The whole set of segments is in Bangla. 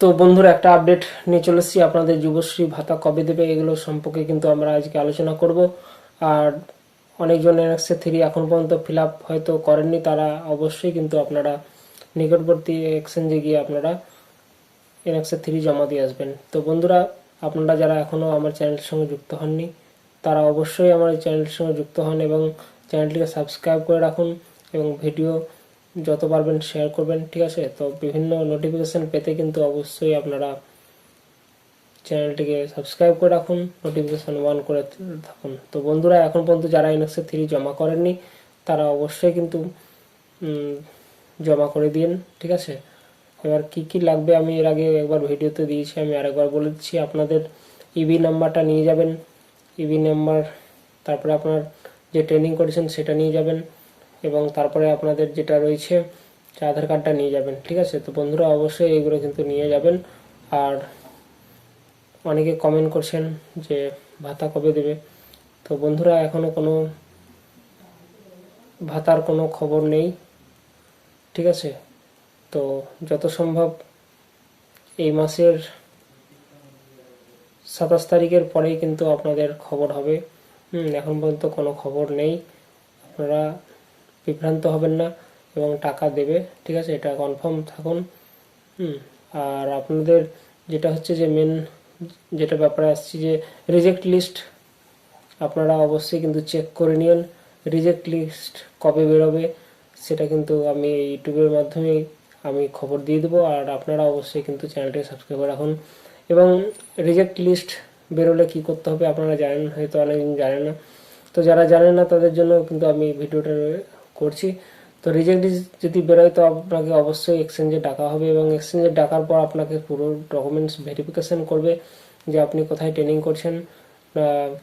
তো বন্ধুরা, একটা আপডেট নিয়ে চলে আপনাদের যুবশ্রী ভাতা কবে দেবে এগুলো সম্পর্কে কিন্তু আমরা আজকে আলোচনা করব। আর অনেকজন এনএক্সে থ্রি এখন পর্যন্ত ফিল আপ হয়তো করেননি, তারা অবশ্যই কিন্তু আপনারা নিকটবর্তী এক্সচেঞ্জে গিয়ে আপনারা এনএক্সে থ্রি জমা দিয়ে আসবেন। তো বন্ধুরা, আপনারা যারা এখনও আমার চ্যানেলের সঙ্গে যুক্ত হননি, তারা অবশ্যই আমার চ্যানেলের সঙ্গে যুক্ত হন এবং চ্যানেলটিকে সাবস্ক্রাইব করে রাখুন এবং ভিডিও যত পারবেন শেয়ার করবেন, ঠিক আছে? তো বিভিন্ন নোটিফিকেশন পেতে কিন্তু অবশ্যই আপনারা চ্যানেলটিকে সাবস্ক্রাইব করে রাখুন নোটিফিকেশন অন করে থাকুন। তো বন্ধুরা, এখন পর্যন্ত যারা ইনএক্সে থ্রি জমা করেননি, তারা অবশ্যই কিন্তু জমা করে দিন, ঠিক আছে? এবার কি কি লাগবে আমি এর আগে একবার ভিডিওতে দিয়েছি, আমি আরেকবার বলে দিচ্ছি। আপনাদের ইবি নাম্বারটা নিয়ে যাবেন ইবি নাম্বার তারপরে আপনার যে ট্রেনিং করেছেন সেটা নিয়ে যাবেন। এবং তারপরে আপনাদের যেটা রয়েছে আধার কার্ডটা নিয়ে যাবেন, ঠিক আছে? তো বন্ধুরা, অবশ্যই এগুলো কিন্তু নিয়ে যাবেন। আর অনেকে কমেন্ট করছেন যে, ভাতা কবে দেবে? তো বন্ধুরা, এখনও কোনো ভাতার কোনো খবর নেই, ঠিক আছে? তো যত সম্ভব এই মাসের সাতাশ তারিখের পরেই কিন্তু আপনাদের খবর হবে। এখন পর্যন্ত কোনো খবর নেই। আপনারা বিভ্রান্ত হবেন না এবং টাকা দেবে, ঠিক আছে? এটা কনফার্ম থাকুন। হুম, আর আপনাদের যেটা হচ্ছে যে মেন যেটা ব্যাপারে আসছি যে রিজেক্ট লিস্ট আপনারা অবশ্যই কিন্তু চেক করে নিন রিজেক্ট লিস্ট কবে বেরোবে সেটা কিন্তু আমি ইউটিউবের মাধ্যমে আমি খবর দিয়ে দেবো, আর আপনারা অবশ্যই কিন্তু চ্যানেলটিকে সাবস্ক্রাইব করে রাখুন। এবং রিজেক্ট লিস্ট বেরোলে কি করতে হবে আপনারা জানেন, হয়তো অনেকদিন জানেন না। তো যারা জানেন না তাদের জন্য কিন্তু আমি ভিডিওটা করছি। তো রিজেক্ট যদি বেরোয়, তো আপনাকে অবশ্যই এক্সচেঞ্জে ডাকা হবে এবং এক্সচেঞ্জে ডাকার পর আপনাকে পুরো ডকুমেন্টস ভেরিফিকেশান করবে যে আপনি কোথায় ট্রেনিং করছেন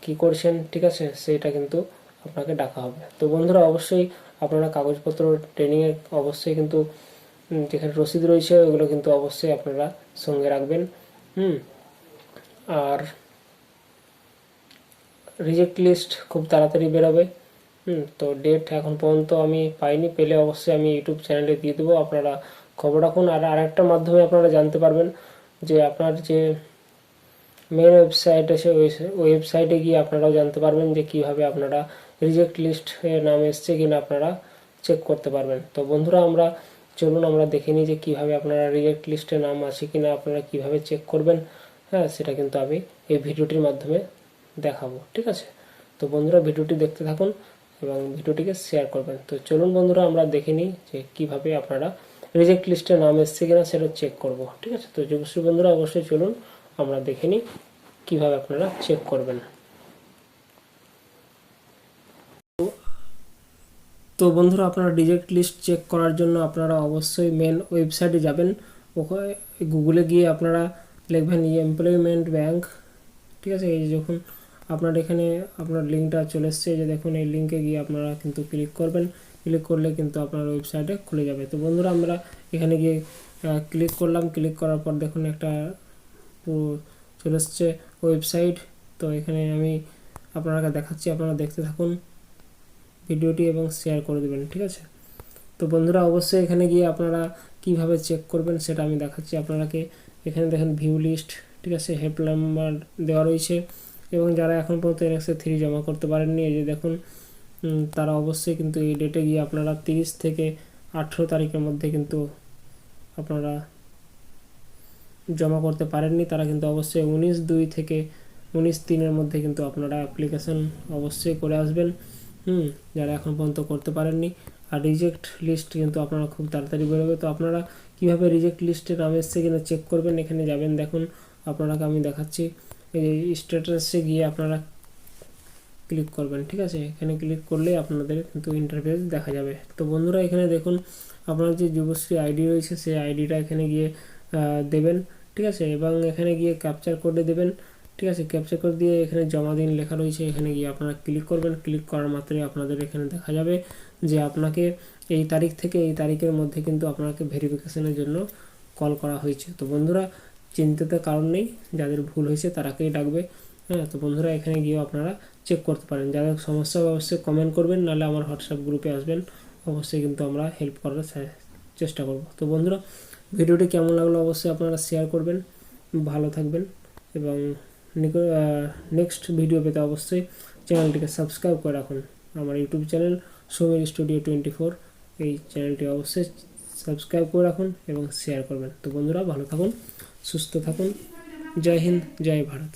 কি করছেন, ঠিক আছে? সেটা কিন্তু আপনাকে ডাকা হবে। তো বন্ধুরা, অবশ্যই আপনারা কাগজপত্র ট্রেনিংয়ের অবশ্যই কিন্তু যেখানে রসিদ রয়েছে, ওগুলো কিন্তু অবশ্যই আপনারা সঙ্গে রাখবেন। হুম, আর রিজেক্ট লিস্ট খুব তাড়াতাড়ি বেরোবে। হুম, তো ডেট এখন পর্যন্ত আমি পাইনি, পেলে অবশ্যই আমি ইউটিউব চ্যানেলে দিয়ে দেবো, আপনারা খবর রাখুন। আর আরেকটা মাধ্যমে আপনারা জানতে পারবেন যে আপনার যে মেন ওয়েবসাইট আছে ওয়েবসাইটে গিয়ে আপনারাও জানতে পারবেন যে কীভাবে আপনারা রিজেক্ট লিস্ট নাম এসছে কিনা আপনারা চেক করতে পারবেন। তো বন্ধুরা, আমরা চলুন, আমরা দেখে নিই যে কীভাবে আপনারা রিজেক্ট লিস্টে নাম আছে কিনা, আপনারা কীভাবে চেক করবেন। হ্যাঁ সেটা কিন্তু আমি এই ভিডিওটির মাধ্যমে দেখাবো, ঠিক আছে? তো বন্ধুরা ভিডিওটি দেখতে থাকুন। এবং ভিডিওটিকে শেয়ার করবেন। তো চলুন বন্ধুরা, আমরা দেখে নিই যে কীভাবে আপনারা রিজেক্ট লিস্টে নাম এসছে কিনা সেটা চেক করব, ঠিক আছে? তো যুবশ্রী বন্ধুরা, অবশ্যই চলুন, আমরা দেখে নিই কীভাবে আপনারা চেক করবেন। তো বন্ধুরা, আপনারা রিজেক্ট লিস্ট চেক করার জন্য আপনারা অবশ্যই মেন ওয়েবসাইটে যাবেন। ওখানে গুগলে গিয়ে আপনারা লিখবেন এমপ্লয়মেন্ট ব্যাংক ঠিক আছে? এই যখন আপনার এখানে আপনার লিঙ্কটা চলে এসছে যে দেখুন, এই লিঙ্কে গিয়ে আপনারা কিন্তু ক্লিক করবেন। ক্লিক করলে কিন্তু আপনার ওয়েবসাইটে খুলে যাবে। তো বন্ধুরা, আমরা এখানে গিয়ে ক্লিক করলাম। ক্লিক করার পর দেখুন একটা চলে এসছে ওয়েবসাইট তো এখানে আমি আপনারা দেখাচ্ছি, আপনারা দেখতে থাকুন, ভিডিওটি এবং শেয়ার করে দেবেন, ঠিক আছে? তো বন্ধুরা, অবশ্যই এখানে গিয়ে আপনারা কীভাবে চেক করবেন সেটা আমি দেখাচ্ছি। আপনারাকে এখানে দেখেন ভিউ লিস্ট ঠিক আছে? হেল্প নাম্বার দেওয়া রয়েছে। এবং যারা এখন পর্যন্ত এনএক্সে থ্রি জমা করতে পারেননি, এই যে দেখুন তারা অবশ্যই কিন্তু এই ডেটে গিয়ে আপনারা তিরিশ থেকে আঠেরো তারিখের মধ্যে কিন্তু আপনারা জমা করতে পারেননি। তারা কিন্তু অবশ্যই উনিশ দুই থেকে উনিশ তিনের মধ্যে কিন্তু আপনারা অ্যাপ্লিকেশন অবশ্যই করে আসবেন। হুম, যারা এখন পর্যন্ত করতে পারেননি। আর রিজেক্ট লিস্ট কিন্তু আপনারা খুব তাড়াতাড়ি বেরোবে। তো আপনারা কীভাবে রিজেক্ট লিস্টে নাম এসছে কিনা চেক করবেন, এখানে যাবেন। দেখুন, আপনারাকে আমি দেখাচ্ছি। এই স্ট্যাটাসে গিয়ে আপনারা ক্লিক করবেন, ঠিক আছে? এখানে ক্লিক করলে আপনাদের কিন্তু ইন্টারফেস দেখা যাবে। তো বন্ধুরা, এখানে দেখুন, আপনার যে যুবশ্রী আইডি রয়েছে, সেই আইডিটা এখানে গিয়ে দেবেন, ঠিক আছে? এবং এখানে গিয়ে ক্যাপচার কোডে দেবেন, ঠিক আছে? ক্যাপচার কোড দিয়ে এখানে জমা দিন লেখা রয়েছে, এখানে গিয়ে আপনারা ক্লিক করবেন। ক্লিক করার মাত্রই আপনাদের এখানে দেখা যাবে যে আপনাকে এই তারিখ থেকে, এই তারিখের মধ্যে কিন্তু আপনাকে ভেরিফিকেশনের জন্য কল করা হয়েছে। তো বন্ধুরা চিন্তিত কারণ নেই, যাদের ভুল হয়েছে তারাকেই ডাকবে। হ্যাঁ তো বন্ধুরা, এখানে গিয়েও আপনারা চেক করতে পারেন। যাদের সমস্যা অবশ্যই কমেন্ট করবেন, নাহলে আমার হোয়াটসঅ্যাপ গ্রুপে আসবেন। অবশ্যই কিন্তু আমরা হেল্প করার চেষ্টা করব। তো বন্ধুরা, ভিডিওটি কেমন লাগল অবশ্যই আপনারা শেয়ার করবেন। ভালো থাকবেন এবং নেক্সট ভিডিও পেতে অবশ্যই চ্যানেলটিকে সাবস্ক্রাইব করে রাখুন। আমার YouTube channel Samir studio twenty four এই চ্যানেলটি অবশ্যই সাবস্ক্রাইব করে রাখুন এবং শেয়ার করবেন। তো বন্ধুরা, ভালো থাকুন। সুস্থ থাকুন। জয় হিন্দ জয় ভারত।